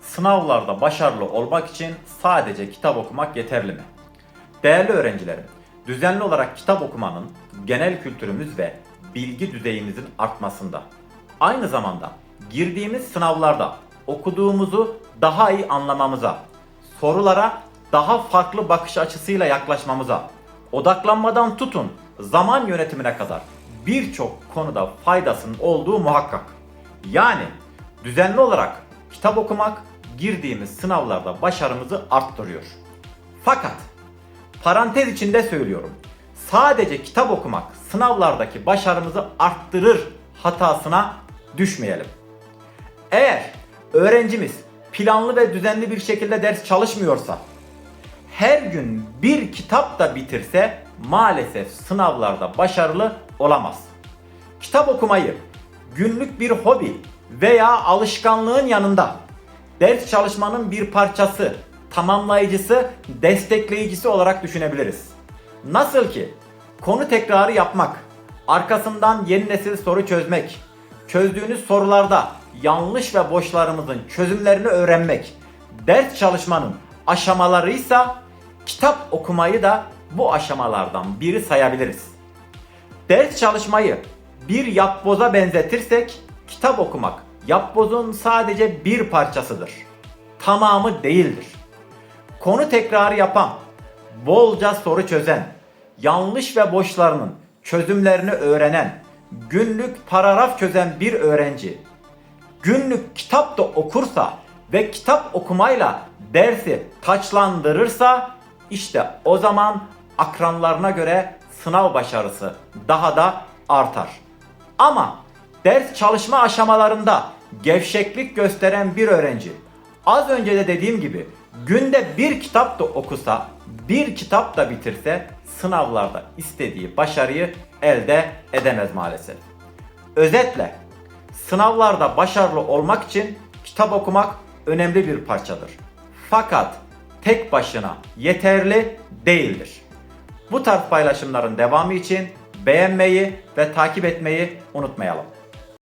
Sınavlarda başarılı olmak için sadece kitap okumak yeterli mi? Değerli öğrencilerim, düzenli olarak kitap okumanın genel kültürümüz ve bilgi düzeyimizin artmasında, aynı zamanda girdiğimiz sınavlarda okuduğumuzu daha iyi anlamamıza, sorulara daha farklı bakış açısıyla yaklaşmamıza, odaklanmadan tutun zaman yönetimine kadar birçok konuda faydasının olduğu muhakkak. Yani düzenli olarak kitap okumak girdiğimiz sınavlarda başarımızı arttırıyor. Fakat parantez içinde söylüyorum. Sadece kitap okumak sınavlardaki başarımızı arttırır hatasına düşmeyelim. Eğer öğrencimiz planlı ve düzenli bir şekilde ders çalışmıyorsa, her gün bir kitap da bitirse maalesef sınavlarda başarılı olamaz. Kitap okumayı günlük bir hobi veya alışkanlığın yanında ders çalışmanın bir parçası, tamamlayıcısı, destekleyicisi olarak düşünebiliriz. Nasıl ki konu tekrarı yapmak, arkasından yeni nesil soru çözmek, çözdüğünüz sorularda yanlış ve boşlarımızın çözümlerini öğrenmek, ders çalışmanın aşamalarıysa kitap okumayı da bu aşamalardan biri sayabiliriz. Ders çalışmayı bir yapboza benzetirsek kitap okumak yapbozun sadece bir parçasıdır. Tamamı değildir. Konu tekrarı yapan, bolca soru çözen, yanlış ve boşlarının çözümlerini öğrenen, günlük paragraf çözen bir öğrenci günlük kitap da okursa ve kitap okumayla dersi taçlandırırsa işte o zaman akranlarına göre sınav başarısı daha da artar. Ama ders çalışma aşamalarında gevşeklik gösteren bir öğrenci az önce de dediğim gibi günde bir kitap da okusa, bir kitap da bitirse sınavlarda istediği başarıyı elde edemez maalesef. Özetle Sınavlarda başarılı olmak için kitap okumak önemli bir parçadır. Fakat tek başına yeterli değildir. Bu tarz paylaşımların devamı için beğenmeyi ve takip etmeyi unutmayalım.